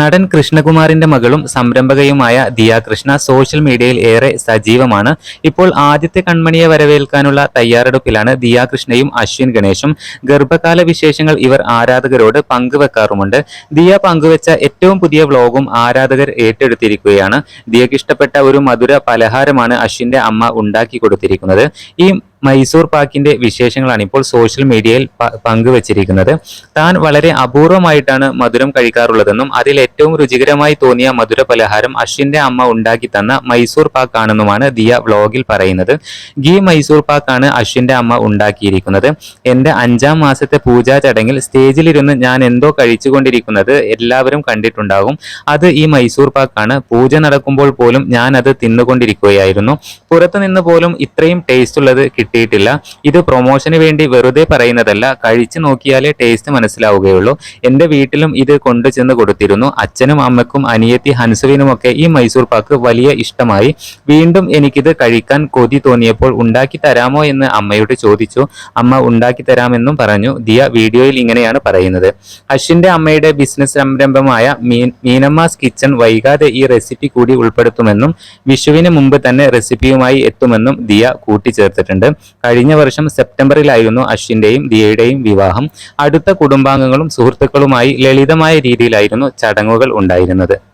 നടൻ കൃഷ്ണകുമാറിന്റെ മകളും സംരംഭകയുമായ ദിയ കൃഷ്ണ സോഷ്യൽ മീഡിയയിൽ ഏറെ സജീവമാണ്. ഇപ്പോൾ ആദ്യത്തെ കൺമണിയെ വരവേൽക്കാനുള്ള തയ്യാറെടുപ്പിലാണ് ദിയ കൃഷ്ണയും അശ്വിൻ ഗണേശും. ഗർഭകാല വിശേഷങ്ങൾ ഇവർ ആരാധകരോട് പങ്കുവെക്കാറുമുണ്ട്. ദിയ പങ്കുവെച്ച ഏറ്റവും പുതിയ വ്ലോഗും ആരാധകർ ഏറ്റെടുത്തിരിക്കുകയാണ്. ദിയക്ക് ഇഷ്ടപ്പെട്ട ഒരു മധുര പലഹാരമാണ് അശ്വിന്റെ അമ്മ ഉണ്ടാക്കി കൊടുത്തിരിക്കുന്നത്. ഈ മൈസൂർ പാക്കിന്റെ വിശേഷങ്ങളാണ് ഇപ്പോൾ സോഷ്യൽ മീഡിയയിൽ പങ്കുവച്ചിരിക്കുന്നത്. താൻ വളരെ അപൂർവമായിട്ടാണ് മധുരം കഴിക്കാറുള്ളതെന്നും അതിൽ ഏറ്റവും രുചികരമായി തോന്നിയ മധുര പലഹാരം അശ്വിന്റെ അമ്മ ഉണ്ടാക്കി തന്ന മൈസൂർ പാക്ക് ആണെന്നുമാണ് ദിയ വ്ലോഗിൽ പറയുന്നത്. ഗീ മൈസൂർ പാക്ക് ആണ് അശ്വിന്റെ അമ്മ ഉണ്ടാക്കിയിരിക്കുന്നത്. എന്റെ അഞ്ചാം മാസത്തെ പൂജാ ചടങ്ങിൽ സ്റ്റേജിലിരുന്ന് ഞാൻ എന്തോ കഴിച്ചുകൊണ്ടിരിക്കുന്നത് എല്ലാവരും കണ്ടിട്ടുണ്ടാകും. അത് ഈ മൈസൂർ പാക്കാണ് പൂജ നടക്കുമ്പോൾ പോലും ഞാൻ അത് തിന്നുകൊണ്ടിരിക്കുകയായിരുന്നു. പുറത്തു നിന്ന് പോലും ഇത്രയും ടേസ്റ്റ് ഉള്ളത് കിട്ടിയിട്ടില്ല ഇത് പ്രൊമോഷന് വേണ്ടി വെറുതെ പറയുന്നതല്ല കഴിച്ചു നോക്കിയാലേ ടേസ്റ്റ് മനസ്സിലാവുകയുള്ളൂ. എന്റെ വീട്ടിലും ഇത് കൊണ്ടു ചെന്ന് കൊടുത്തിരുന്നു. അച്ഛനും അമ്മയ്ക്കും അനിയത്തി ഹൻസുവിനുമൊക്കെ ഈ മൈസൂർ പാക്ക് വലിയ ഇഷ്ടമായി. വീണ്ടും എനിക്കിത് കഴിക്കാൻ കൊതി തോന്നിയപ്പോൾ ഉണ്ടാക്കി തരാമോ എന്ന് അമ്മയോട് ചോദിച്ചു. അമ്മ ഉണ്ടാക്കി തരാമെന്നും പറഞ്ഞു. ദിയ വീഡിയോയിൽ ഇങ്ങനെയാണ് പറയുന്നത്. അശ്വിന്റെ അമ്മയുടെ ബിസിനസ് സംരംഭമായ മീൻ മീനമ്മാസ് കിച്ചൺ വൈകാതെ ഈ റെസിപ്പി കൂടി ഉൾപ്പെടുത്തുമെന്നും വിഷുവിന് മുമ്പ് തന്നെ റെസിപ്പിയുമായി എത്തുമെന്നും ദിയ കൂട്ടിച്ചേർത്തിട്ടുണ്ട്. കഴിഞ്ഞ വർഷം സെപ്റ്റംബറിലായിരുന്നു അശ്വിന്റെയും ദിയയുടെയും വിവാഹം. അടുത്ത കുടുംബാംഗങ്ങളും സുഹൃത്തുക്കളുമായി ലളിതമായ രീതിയിലായിരുന്നു ചടങ്ങുകൾ ഉണ്ടായിരുന്നത്.